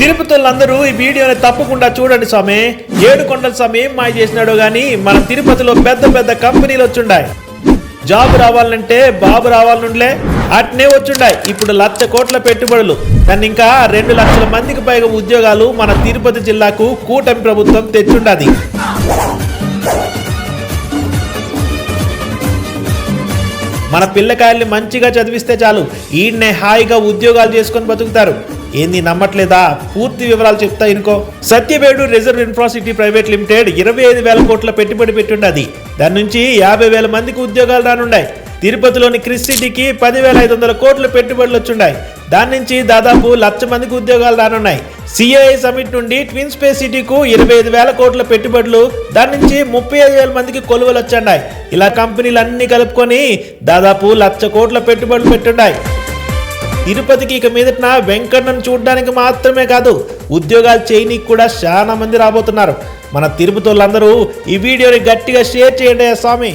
తిరుపతిలందరూ ఈ వీడియోని తప్పకుండా చూడండి స్వామి. ఏడు కొండల స్వామి ఏం మాయ చేసినాడో కానీ మన తిరుపతిలో పెద్ద పెద్ద కంపెనీలు వచ్చుండాయి. జాబ్ రావాలంటే బాబు రావాలనుండలే అట్నే వచ్చుండాయి. ఇప్పుడు లక్ష కోట్ల పెట్టుబడులు. దాన్ని ఇంకా రెండు లక్షల మందికి పైగా ఉద్యోగాలు మన తిరుపతి జిల్లాకు కూటమి ప్రభుత్వం తెచ్చుండాది. మన పిల్లకాయల్ని మంచిగా చదివిస్తే చాలు. ఈయన్నే హాయిగా ఉద్యోగాలు చేసుకొని బతుకుతారు. ఏంది నమ్మట్లేదా? పూర్తి వివరాలు చెప్తా ఇనుకో. Satyavedu reserve infra city private limited ఇరవై ఐదు వేల కోట్ల పెట్టుబడి పెట్టుండది. దాని నుంచి యాభై వేల మందికి ఉద్యోగాలు రానుండాయి తిరుపతిలోని క్రిస్ సిటీకి పదివేల ఐదు వందల కోట్ల పెట్టుబడులు వచ్చుండాయి దాని నుంచి దాదాపు లక్ష మందికి ఉద్యోగాలు రానున్నాయి. సిఐఐ సమిట్ నుండి ట్విన్ స్పేస్ సిటీకు ఇరవై ఐదు వేల కోట్ల పెట్టుబడులు దాని నుంచి ముప్పై ఐదు వేల మందికి కొలువలు వచ్చాయి. ఇలా కంపెనీలు అన్ని కలుపుకొని దాదాపు లక్ష కోట్ల పెట్టుబడులు పెట్టున్నాయి తిరుపతికి ఇక మీదట వెంకన్నను చూడడానికి మాత్రమే కాదు ఉద్యోగాలు చేయనీకి కూడా చాలా మంది రాబోతున్నారు. మన తిరుపతి వాళ్ళందరూ ఈ వీడియోని గట్టిగా షేర్ చేయండి స్వామి.